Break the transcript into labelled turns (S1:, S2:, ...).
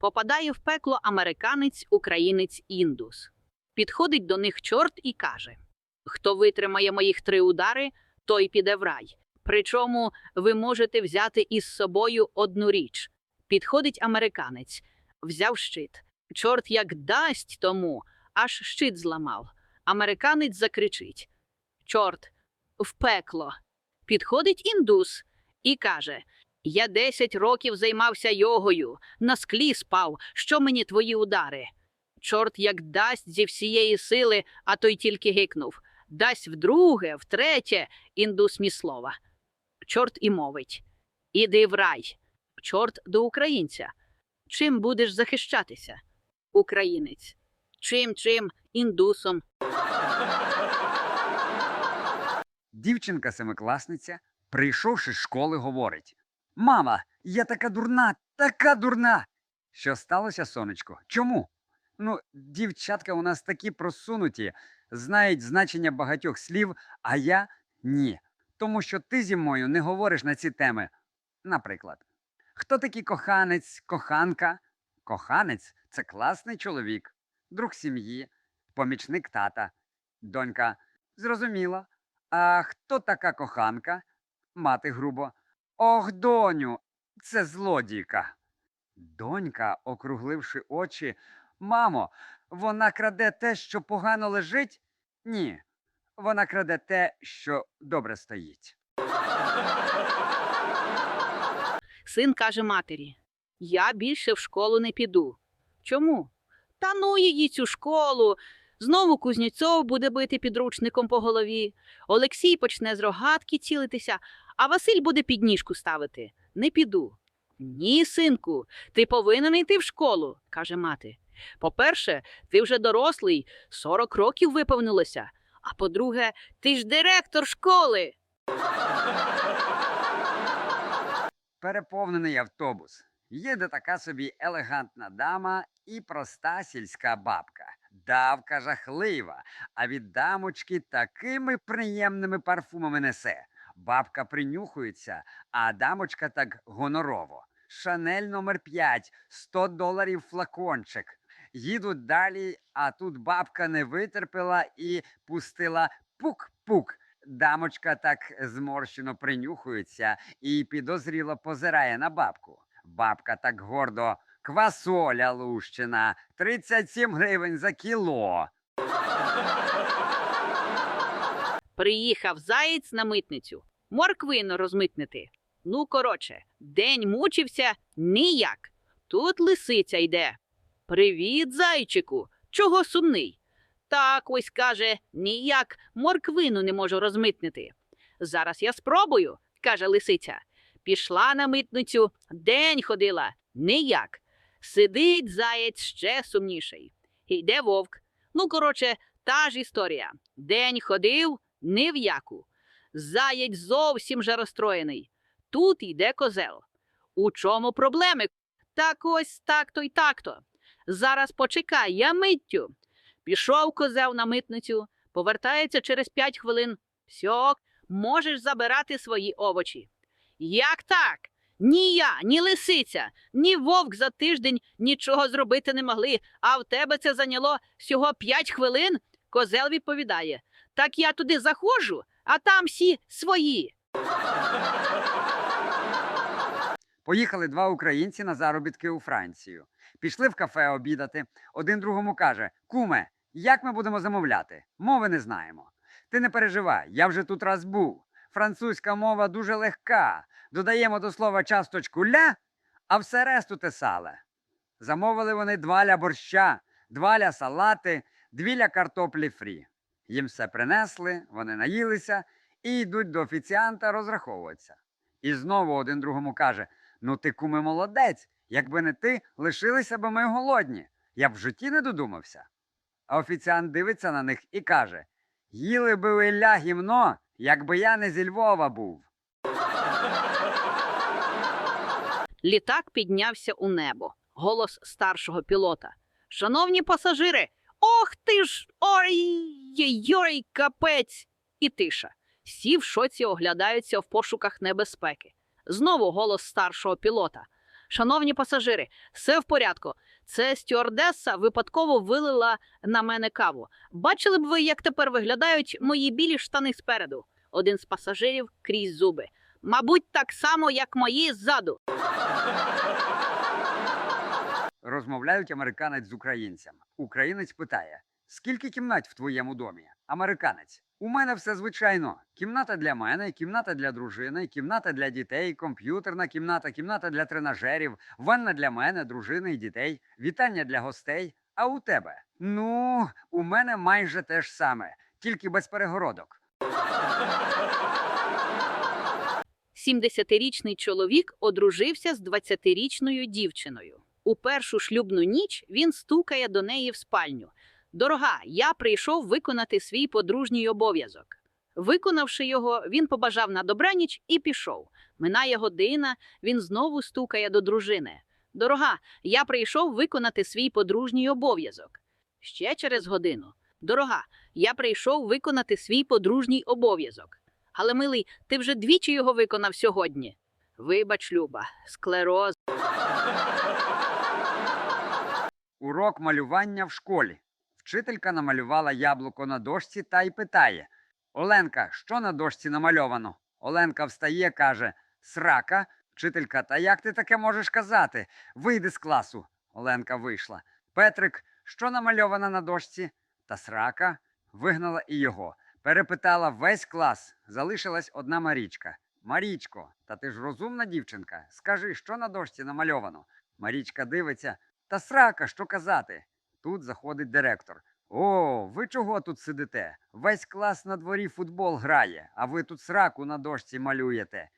S1: Попадає в пекло американець, українець індус. Підходить до них чорт і каже: Хто витримає моїх три удари, той піде в рай. Причому ви можете взяти із собою одну річ. Підходить американець, взяв щит. Чорт як дасть тому, аж щит зламав. Американець закричить: Чорт, в пекло. Підходить індус і каже: Я десять років займався йогою, на склі спав. Що мені твої удари? Чорт як дасть зі всієї сили, а той тільки гикнув. Дасть вдруге, втретє, індус ні слова. Чорт і мовить: Іди в рай. Чорт до українця. Чим будеш захищатися? Українець. Чим, чим, індусом.
S2: Дівчинка семикласниця, прийшовши з школи, говорить: Мама, я така дурна, така дурна. Що сталося, сонечко? Чому? Ну, дівчатка у нас такі просунуті, знають значення багатьох слів, а я ні. Тому що ти зі мною не говориш на ці теми. Наприклад, хто такий коханець, коханка? Коханець це класний чоловік, друг сім'ї, помічник тата, донька. Зрозуміло. А хто така коханка? Мати грубо. Ох, доню, це злодійка. Донька, округливши очі, мамо, вона краде те, що погано лежить? Ні. Вона краде те, що добре стоїть.
S1: Син каже матері: Я більше в школу не піду. Чому? Та ну її цю школу. Знову Кузнєцов буде бити підручником по голові. Олексій почне з рогатки цілитися, а Василь буде підніжку ставити. Не піду. Ні, синку, ти повинен йти в школу, каже мати. По-перше, ти вже дорослий, 40 років виповнилося. А по-друге, ти ж директор школи.
S2: Переповнений автобус. Їде така собі елегантна дама і проста сільська бабка. Давка жахлива, а від дамочки такими приємними парфумами несе. Бабка принюхується, а дамочка так гонорово. Шанель номер 5, 100 доларів флакончик. Їдуть далі, а тут бабка не витерпіла і пустила пук-пук. Дамочка так зморщено принюхується і підозріло позирає на бабку. Бабка так гордо. Квасоля лущина 37 гривень за кіло.
S1: Приїхав заєць на митницю. Морквину розмитнити. Ну, короче, день мучився ніяк. Тут лисиця йде. Привіт, зайчику. Чого сумний? Так ось каже, ніяк морквину не можу розмитнити. Зараз я спробую, каже лисиця. Пішла на митницю, день ходила, ніяк. Сидить заєць ще сумніший. Йде вовк. Ну, короче, та ж історія. День ходив, ні в яку. Заєць зовсім же розстроєний. Тут йде козел. У чому проблеми? Так ось так-то й так-то. Зараз почекай, я миттю. Пішов козел на митницю, повертається через п'ять хвилин. Сьок, можеш забирати свої овочі. Як так? Ні я, ні лисиця, ні вовк за тиждень нічого зробити не могли, а в тебе це зайняло всього п'ять хвилин? Козел відповідає: Так я туди заходжу, а там всі свої.
S2: Поїхали два українці на заробітки у Францію. Пішли в кафе обідати. Один другому каже: Куме, як ми будемо замовляти? Мови не знаємо. Ти не переживай, я вже тут раз був. Французька мова дуже легка. Додаємо до слова часточку ля, а все решту те сале. Замовили вони два ля борща, два ля салати, дві ля картоплі фрі. Їм все принесли, вони наїлися і йдуть до офіціанта розраховуватися. І знову один другому каже: Ну ти, куме, молодець, якби не ти, лишилися б ми голодні. Я б в житті не додумався. А офіціант дивиться на них і каже: Їли би ви ля гімно, якби я не зі Львова був.
S1: Літак піднявся у небо. Голос старшого пілота. Шановні пасажири, ох ти ж! Ой-ой-ой, капець! І тиша. Всі в шоці оглядаються в пошуках небезпеки. Знову голос старшого пілота. Шановні пасажири, все в порядку. Це стюардеса випадково вилила на мене каву. Бачили б ви, як тепер виглядають мої білі штани спереду? Один з пасажирів крізь зуби. Мабуть, так само, як мої ззаду.
S2: Розмовляють американець з українцем. Українець питає: скільки кімнат в твоєму домі? Американець. У мене все звичайно. Кімната для мене, кімната для дружини, кімната для дітей, комп'ютерна кімната, кімната для тренажерів, ванна для мене, дружини і дітей, вітання для гостей. А у тебе? Ну, у мене майже те ж саме, тільки без перегородок.
S1: 70-річний чоловік одружився з 20-річною дівчиною. У першу шлюбну ніч він стукає до неї в спальню. Дорога, я прийшов виконати свій подружній обов'язок. Виконавши його, він побажав на добраніч і пішов. Минає година, він знову стукає до дружини. Дорога, я прийшов виконати свій подружній обов'язок. Ще через годину. Дорога, я прийшов виконати свій подружній обов'язок. Але, милий, ти вже двічі його виконав сьогодні. Вибач, Люба, склероз.
S2: Урок малювання в школі. Вчителька намалювала яблуко на дошці та й питає: Оленка, що на дошці намальовано? Оленка встає, каже: Срака. Вчителька, та як ти таке можеш казати? Вийди з класу. Оленка вийшла. Петрик, що намальовано на дошці? Та срака. Вигнала і його. Перепитала весь клас. Залишилась одна Марічка. Марічко, та ти ж розумна дівчинка. Скажи, що на дошці намальовано? Марічка дивиться. Та срака, що казати? Тут заходить директор. О, ви чого тут сидите? Весь клас на дворі футбол грає, а ви тут сраку на дошці малюєте.